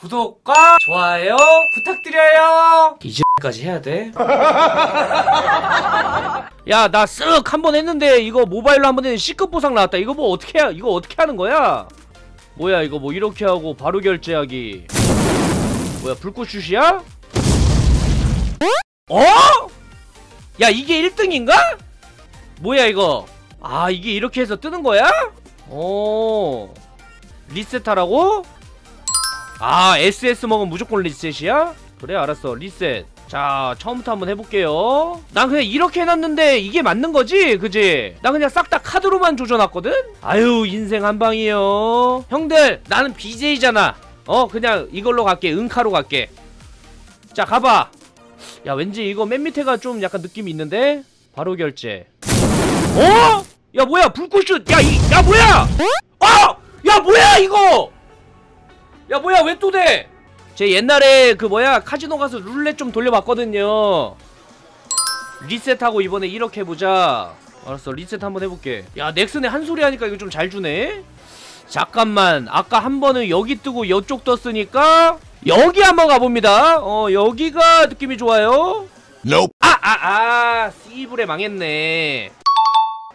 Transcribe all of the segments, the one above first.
구독과 좋아요 부탁드려요. 이제까지 해야 돼? 야, 나 쓱 한 번 했는데 이거 모바일로 한 번 했는데 C급 보상 나왔다. 이거 뭐 어떻게 해? 이거 어떻게 하는 거야? 뭐야 이거 뭐 이렇게 하고 바로 결제하기. 뭐야 불꽃슛이야? 어? 야 이게 1등인가? 뭐야 이거? 아 이게 이렇게 해서 뜨는 거야? 오 리셋하라고? 아 SS 먹으면 무조건 리셋이야? 그래 알았어. 리셋. 자 처음부터 한번 해볼게요. 난 그냥 이렇게 해놨는데 이게 맞는 거지? 그지? 난 그냥 싹 다 카드로만 조져놨거든? 아유 인생 한방이요. 형들 나는 BJ잖아. 어 그냥 이걸로 갈게. 응카로 갈게. 자 가봐. 야 왠지 이거 맨 밑에가 좀 약간 느낌이 있는데? 바로 결제. 어? 야 뭐야? 불꽃슛! 야이야 뭐야? 어? 야 뭐야 이거 야 뭐야 왜 또 돼? 제 옛날에 그 뭐야 카지노 가서 룰렛 좀 돌려봤거든요. 리셋하고 이번에 이렇게 해보자. 알았어 리셋 한번 해볼게. 야 넥슨에 한 소리 하니까 이거 좀 잘 주네. 잠깐만 아까 한 번은 여기 뜨고 이쪽 떴으니까 여기 한번 가봅니다. 어 여기가 느낌이 좋아요. Nope. 아아아 씨불에 망했네.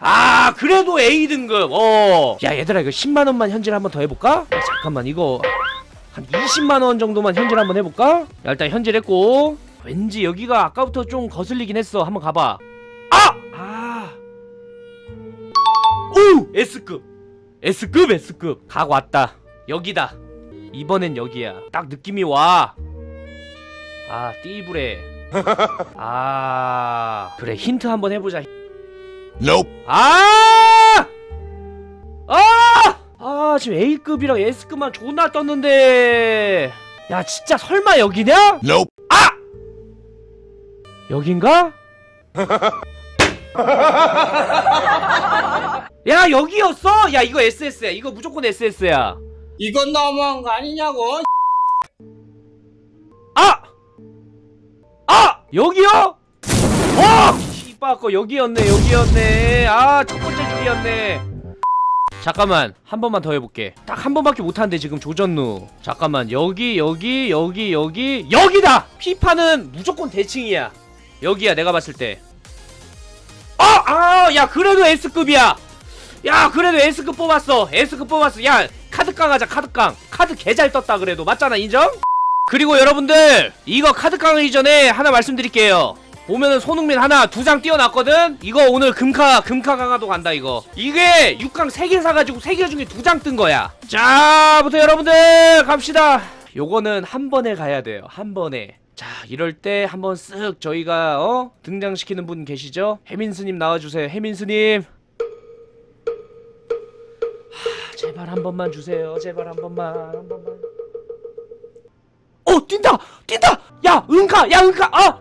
아 그래도 A등급. 어야 얘들아 이거 10만원만 현질 한번 더 해볼까? 야, 잠깐만 이거 한 20만원 정도만 현질 한번 해볼까? 야 일단 현질했고 왠지 여기가 아까부터 좀 거슬리긴 했어 한번 가봐 아! 아! 오! S급 S급 S급 각 왔다 여기다 이번엔 여기야 딱 느낌이 와아 띠부레 아 그래 힌트 한번 해보자 Nope. 아! 아! 아 지금 A급이랑 S급만 존나 떴는데 야 진짜 설마 여기냐? Nope. 여긴가? 야 여기였어? 야 이거 SS야 이거 무조건 SS야 이건 너무한 거 아니냐고 아! 아! 여기요? 어! 씨바꺼 여기였네 여기였네 아 첫 번째 줄이었네 잠깐만 한 번만 더 해볼게 딱 한 번밖에 못하는데 지금 조전루 잠깐만 여기 여기 여기 여기 여기다! 피파는 무조건 대칭이야 여기야 내가 봤을 때 아! 아! 야 그래도 S급이야 야 그래도 S급 뽑았어 S급 뽑았어 야 카드깡 하자 카드깡 카드 개잘 떴다 그래도 맞잖아 인정? 그리고 여러분들 이거 카드 깡기 전에 하나 말씀드릴게요 보면은 손흥민 하나 두 장 띄워놨거든? 이거 오늘 금카 금카 강화도 간다 이거. 이게 6강 3개 사가지고 3개 중에 두 장 뜬 거야. 자부터 여러분들 갑시다. 요거는 한 번에 가야 돼요 한 번에. 자 이럴 때 한번 쓱 저희가 어? 등장시키는 분 계시죠? 해민스님 나와주세요 해민스님. 하, 제발 한 번만 주세요 제발 한 번만 한 번만. 어 뛴다 뛴다! 야 은카 야 은카 아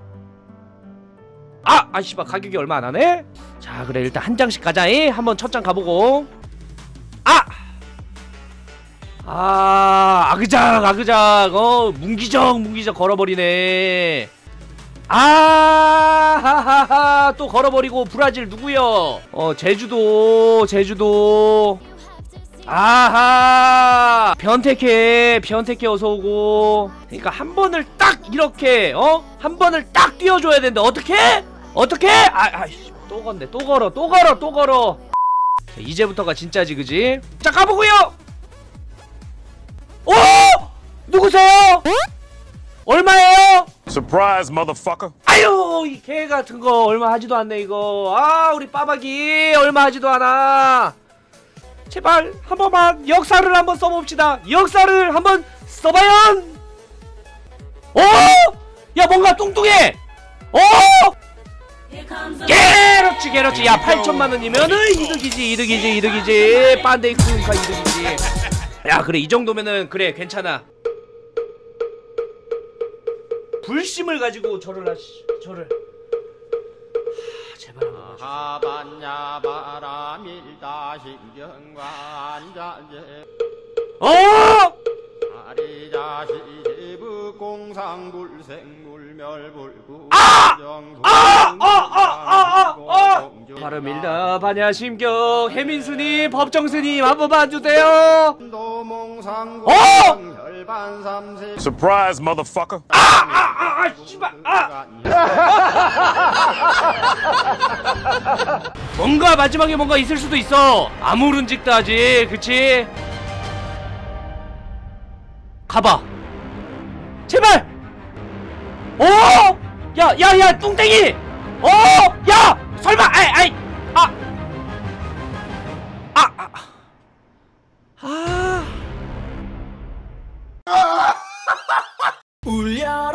아, 아, 씨발, 가격이 얼마 안 하네? 자, 그래, 일단 한 장씩 가자, 이. 한번 첫 장 가보고. 아! 아, 아그작, 아그작, 어, 문기적, 문기적 걸어버리네. 아, 하하하, 또 걸어버리고, 브라질 누구요? 어, 제주도, 제주도. 아하 변태캐 변태캐 어서오고 그러니까 한 번을 딱 이렇게 어? 한 번을 딱 띄워줘야 되는데 어떻게? 어떻게? 아, 아이씨 또 건데 또 걸어 또 걸어 또 걸어 자, 이제부터가 진짜지 그지? 자 가보고요 오! 누구세요? 얼마예요? Surprise, motherfucker. 아유 이 개 같은 거 얼마 하지도 않네 이거 아 우리 빠박이 얼마 하지도 않아 제발 한 번만 역사를 한번 써봅시다 역사를 한번 써봐요 오! 야 뭔가 뚱뚱해 오! 개렇지 개렇지. 야 8천만 원이면은 이득이지 이득이지 이득이지. 빤데이쿠니까 이득이지. 야 그래 이 정도면은 그래 괜찮아. 불심을 가지고 저를 하시 저를. 하, 제발. 하반야 바람일다 신경관자제. 어! 아! 아! 아! 아! 아! 바람일다 반야심경 해민스님 법정스님 한 번만 주세요 도몽상 어! Surprise, motherfucker. 아 씨발 아 뭔가 마지막에 뭔가 있을 수도 있어 아무른직도 하지 그치 가봐 제발 어? 야야야 뚱땡이 어? 야 설마 아이 아이 아 아, 아. 아. 울려라